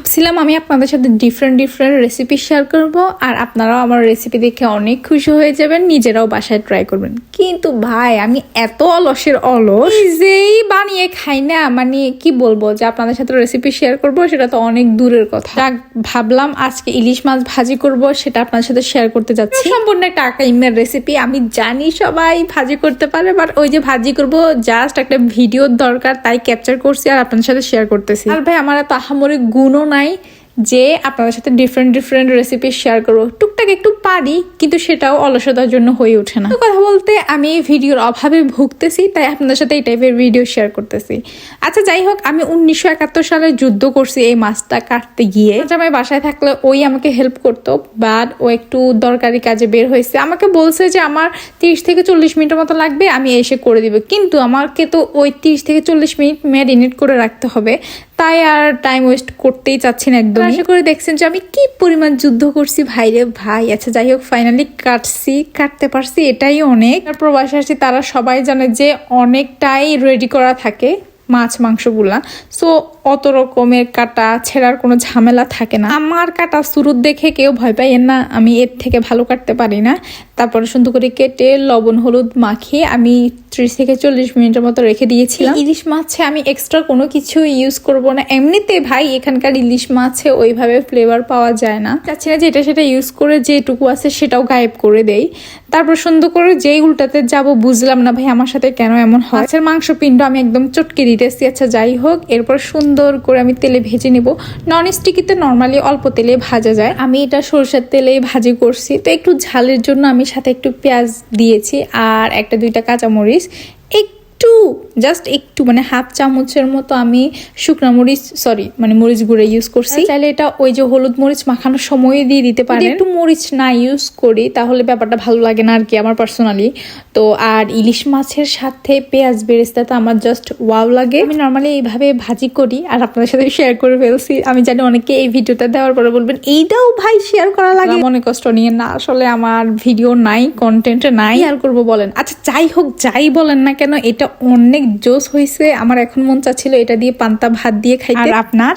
ভাবছিলাম আমি আপনাদের সাথে ডিফারেন্ট ডিফারেন্ট রেসিপি শেয়ার করব, আর আপনারাও আমার রেসিপি দেখে অনেক খুশি হয়ে যাবেন, নিজেরাও বাসায় ট্রাই করবেন। কিন্তু ভাই, আমি এত অলসের অলস যেই বানিয়ে খাই না মানে কি বলব যে আপনাদের সাথে রেসিপি শেয়ার করব, সেটা তো অনেক দূরের কথা। ভাবলাম আজকে ইলিশ মাছ ভাজি করব, সেটা আপনাদের সাথে শেয়ার করতে যাচ্ছি। সম্পূর্ণ একটা আকাইমের রেসিপি আমি জানি সবাই ভাজি করতে পারে বাট ওই যে ভাজি করব জাস্ট একটা ভিডিওর দরকার, তাই ক্যাপচার করছি আর আপনাদের সাথে শেয়ার করতেছি। আর ভাই, আমার এত আহামরি গুণও নাই যে আপনাদের সাথে ডিফারেন্ট ডিফারেন্ট রেসিপি শেয়ার করব। টুকটাক একটু পারি, কিন্তু সেটাও অলসতার জন্য হয়ে ওঠে না। কথা বলতে আমি এই ভিডিওর অভাবে ভুগতেছি, তাই আপনাদের সাথে এই টাইপের ভিডিও শেয়ার করতেছি। আচ্ছা যাই হোক, আমি উনিশশো একাত্তর সালে যুদ্ধ করছি এই মাছটা কাটতে গিয়ে। আমার বাসায় থাকলে ওই আমাকে হেল্প করতো বাট ও একটু দরকারি কাজে বের হয়েছে। আমাকে বলছে যে, আমার তিরিশ থেকে চল্লিশ মিনিটের মতো লাগবে, আমি এসে করে দিব। কিন্তু আমাকে তো ওই তিরিশ থেকে চল্লিশ মিনিট ম্যারিনেট করে রাখতে হবে। তাই আর টাইম ওয়েস্ট করতেই চাচ্ছি না একদম আশা করে দেখছেন যে, আমি কি পরিমাণ যুদ্ধ করছি ভাইরে ভাই। আচ্ছা যাই হোক ফাইনালি কাটছি, কাটতে পারছি, এটাই অনেক। আর প্রবাসী আসছি, তারা সবাই জানে যে অনেকটাই রেডি করা থাকে মাছ, মাংসগুলা। সো অত রকমের কাটা ছেঁড়ার কোনো ঝামেলা থাকে না। আমার কাটা শুরুর দেখে কেউ ভয় পাই না, আমি এর থেকে ভালো কাটতে পারি না। তারপরে সুন্দর করে কেটে লবণ, হলুদ মাখিয়ে আমি ত্রিশ থেকে চল্লিশ মিনিটের মতো রেখে দিয়েছিলাম। ইলিশ মাছে আমি এক্সট্রা কোনো কিছু ইউজ করব না। এমনিতে ভাই, এখানকার ইলিশ মাছে ওইভাবে ফ্লেভার পাওয়া যায় না। চাচ্ছি না যে এটা সেটা ইউজ করে যেটুকু আছে সেটাও গায়েব করে দেই। তারপর সুন্দর করে যেই উল্টাতে যাব বুঝলাম না ভাই, আমার সাথে কেন এমন হয়? মাছের মাংস পিণ্ড আমি একদম চটকে দিতেছি আচ্ছা যাই হোক, এরপর সুন্দর করে আমি তেলে ভেজে নেব। নন স্টিকিতে নর্মালি অল্প তেলে ভাজা যায়। আমি এটা সরষের তেলে ভাজি করছি। তো একটু ঝালের জন্য আমি সাথে একটু পেঁয়াজ দিয়েছি আর একটা দুইটা কাঁচামরিচ। একটু জাস্ট একটু মানে হাফ চামচের মতো আমি শুকনা মরিচ সরি মানে মরিচ গুঁড়ো ইউজ করছি। তাহলে এটা ওই যে হলুদ মরিচ মাখানোর সময় দিয়ে দিতে পারেন। একটু মরিচ না ইউজ করি তাহলে ব্যাপারটা ভালো লাগে না আর কি আমার পার্সোনালি তো আর ইলিশ মাছের সাথে পেঁয়াজ বেরেস্তা তো আমার জাস্ট ওয়াও লাগে। আমি নর্মালি এইভাবে ভাজি করি আর আপনাদের সাথে শেয়ার করে ফেলছি। আমি জানি অনেকে এই ভিডিওটা দেওয়ার পরে বলবেন এইটাও ভাই শেয়ার করা লাগে? মনে কষ্ট নিয়ে না আসলে আমার ভিডিও নাই কন্টেন্ট নাই। আর করব বলেন? আচ্ছা যাই হোক যাই বলেন না কেন এটা অনেক জোস হয়েছে আমার এখন মন চাচ্ছিল এটা দিয়ে পান্তা ভাত দিয়ে খাই আর আপনার?